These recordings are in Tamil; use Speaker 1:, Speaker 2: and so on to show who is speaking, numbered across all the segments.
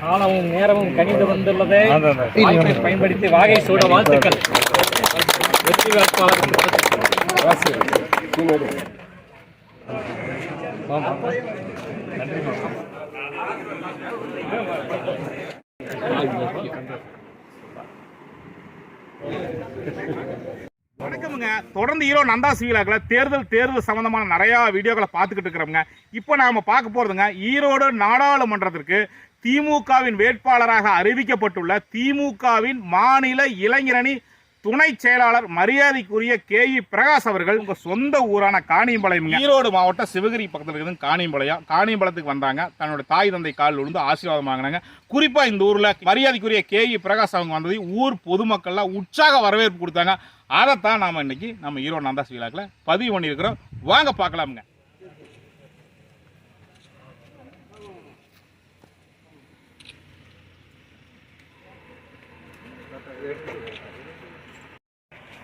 Speaker 1: காலமும் நேரமும் கணிந்து வந்துள்ளது பயன்படுத்தி வாகை சூட வாழ்த்துக்கள். வெற்றி வேட்பாளர்
Speaker 2: வணக்கமுங்க. தொடர்ந்து ஈரோ நந்தா சிவிலாக்கில் தேர்தல் தேர்தல் சம்பந்தமான நிறையா வீடியோக்களை பார்த்துக்கிட்டு இருக்கிறோங்க இப்போ நாம பார்க்க போகிறதுங்க ஈரோடு நாடாளுமன்றத்திற்கு திமுகவின் வேட்பாளராக அறிவிக்கப்பட்டுள்ள திமுகவின் மாநில இளைஞரணி துணை செயலாளர் மரியாதைக்குரிய கே இ பிரகாஷ் அவர்கள் உங்க சொந்த ஊரான காணியம்பாளையம் ஈரோடு மாவட்டம் சிவகிரி பக்கத்தில் இருக்குது காணியம்பாளையம். காணியம்பாளையத்துக்கு வந்தாங்க. தன்னோட தாய் தந்தை காலில் விழுந்து ஆசீர்வாதம் வாங்கினாங்க. குறிப்பா இந்த ஊர்ல மரியாதைக்குரிய கே இ பிரகாஷ் அவங்க வந்தது ஊர் பொதுமக்கள்லாம் உற்சாக வரவேற்பு கொடுத்தாங்க. அதைத்தான் நாம இன்னைக்கு நம்ம ஈரோடு நந்தாஸ் விழாக்கில் பதிவு பண்ணியிருக்கிறோம். வாங்க பார்க்கலாமுங்க.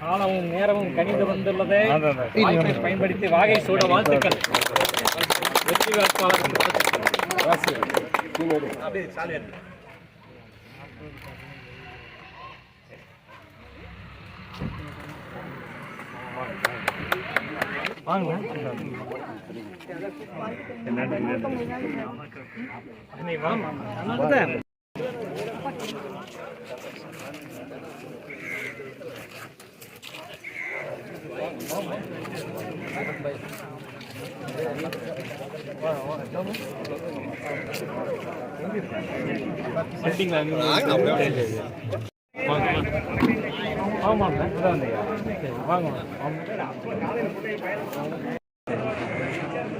Speaker 1: காலமும் நேரமும் கணிந்து வந்துள்ளது. வாய்ப்பை பயன்படுத்தி வாகை சூட வாழ்த்துக்கள். வெற்றி வேட்பாளர் வாங்க. ஆமாங்க இதான் வந்தீங்க வாங்க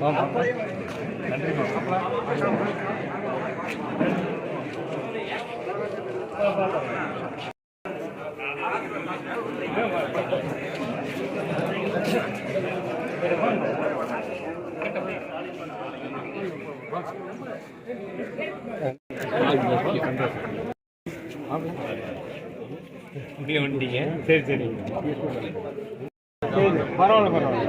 Speaker 1: வாங்க நன்றி இப்படியே வந்துட்டீங்க சரி சரி. பரவாயில்ல பரவாயில்ல.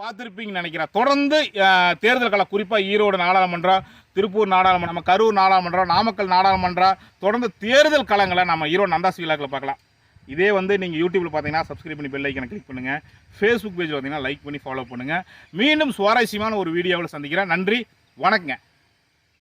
Speaker 2: பார்த்துருப்பீங்கன்னு நினைக்கிறேன். தொடர்ந்து தேர்தல் கால குறிப்பாக ஈரோடு நாடாளுமன்றம் திருப்பூர் நாடாளுமன்றம் நம்ம கரூர் நாடாளுமன்றம் நாமக்கல் நாடாளுமன்றம் தொடர்ந்து தேர்தல் களங்களை நம்ம ஈரோடு நந்தாஸ் விழாக்களை பார்க்கலாம். இதே வந்து நீங்கள் யூடியூப்பில் பார்த்தீங்கன்னா சப்ஸ்கிரைப் பண்ணி பெல் ஐக்கனை கிளிக் பண்ணுங்கள் ஃபேஸ்புக் பேஜ் பார்த்தீங்கன்னா லைக் பண்ணி ஃபாலோ பண்ணுங்கள் மீண்டும் சுவாரஸ்யமான ஒரு வீடியோவில் சந்திக்கிறேன். நன்றி. வணக்கங்க.